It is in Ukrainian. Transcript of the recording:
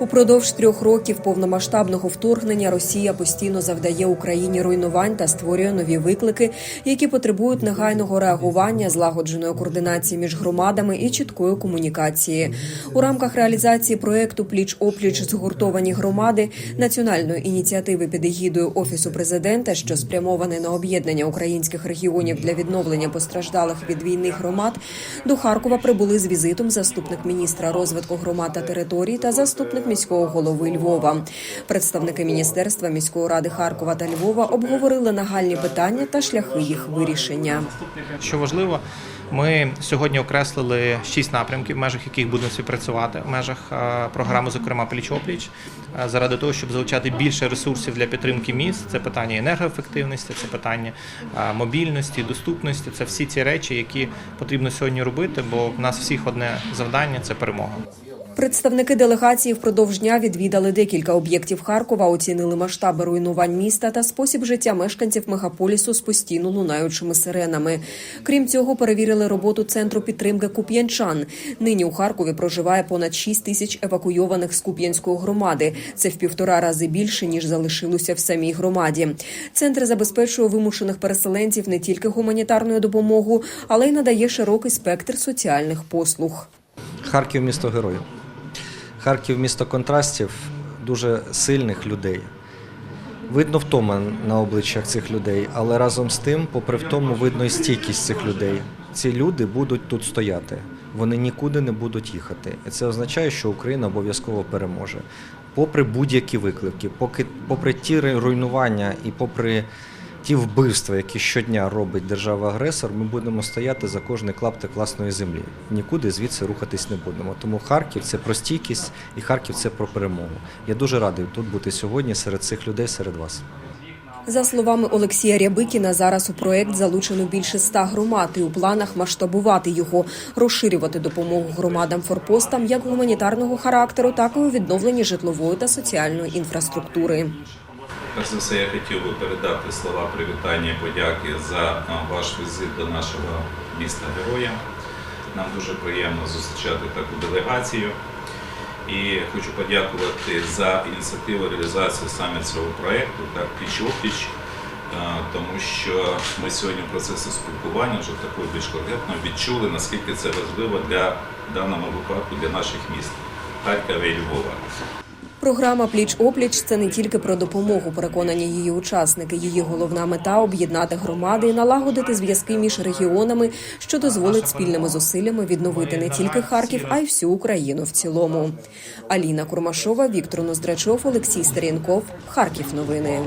Упродовж трьох років повномасштабного вторгнення Росія постійно завдає Україні руйнувань та створює нові виклики, які потребують негайного реагування, злагодженої координації між громадами і чіткої комунікації. У рамках реалізації проекту Пліч опліч згуртовані громади національної ініціативи під егідою офісу президента, що спрямований на об'єднання українських регіонів для відновлення постраждалих від війни громад, до Харкова прибули з візитом заступник міністра розвитку громад та територій та заступник міського голови Львова. Представники міністерства міської ради Харкова та Львова обговорили нагальні питання та шляхи їх вирішення. Що важливо, ми сьогодні окреслили шість напрямків, в межах яких будемо співпрацювати в межах е, програми, зокрема пліч-опліч, е, заради того, щоб залучати більше ресурсів для підтримки міст. Це питання енергоефективності, це питання е, мобільності, доступності. Це всі ці речі, які потрібно сьогодні робити, бо в нас всіх одне завдання це перемога. Представники делегації впродовж дня відвідали декілька об'єктів Харкова, оцінили масштаби руйнувань міста та спосіб життя мешканців мегаполісу з постійно лунаючими сиренами. Крім цього, перевірили роботу центру підтримки куп'янчан. Нині у Харкові проживає понад 6 тисяч евакуйованих з Куп'янської громади. Це в півтора рази більше ніж залишилося в самій громаді. Центр забезпечує вимушених переселенців не тільки гуманітарною допомогою, але й надає широкий спектр соціальних послуг. Харків місто героїв. Харків місто контрастів, дуже сильних людей. Видно втома на обличчях цих людей, але разом з тим, попри втому, видно і стійкість цих людей. Ці люди будуть тут стояти, вони нікуди не будуть їхати. І це означає, що Україна обов'язково переможе. Попри будь-які виклики, поки, попри ті руйнування і попри ті вбивства, які щодня робить держава-агресор, ми будемо стояти за кожний клаптик власної землі. Нікуди звідси рухатись не будемо. Тому Харків це про стійкість і Харків це про перемогу. Я дуже радий тут бути сьогодні серед цих людей, серед вас. За словами Олексія Рябикіна, зараз у проект залучено більше ста громад і у планах масштабувати його, розширювати допомогу громадам форпостам як гуманітарного характеру, так і у відновленні житлової та соціальної інфраструктури. Перш за все, я хотів би передати слова привітання подяки за ваш візит до нашого міста Героя. Нам дуже приємно зустрічати таку делегацію. І хочу подякувати за ініціативу реалізації саме цього проєкту, так пліч-опліч, е, тому що ми сьогодні в процесі спілкування вже такою більш конкретно відчули, наскільки це важливо для в даному випадку для наших міст Харкова і Львова. Програма Пліч опліч це не тільки про допомогу, переконані її учасники. Її головна мета об'єднати громади і налагодити зв'язки між регіонами, що дозволить спільними зусиллями відновити не тільки Харків, а й всю Україну в цілому. Аліна Курмашова, Віктор Ноздрачов, Олексій Старінков. Харків. Новини.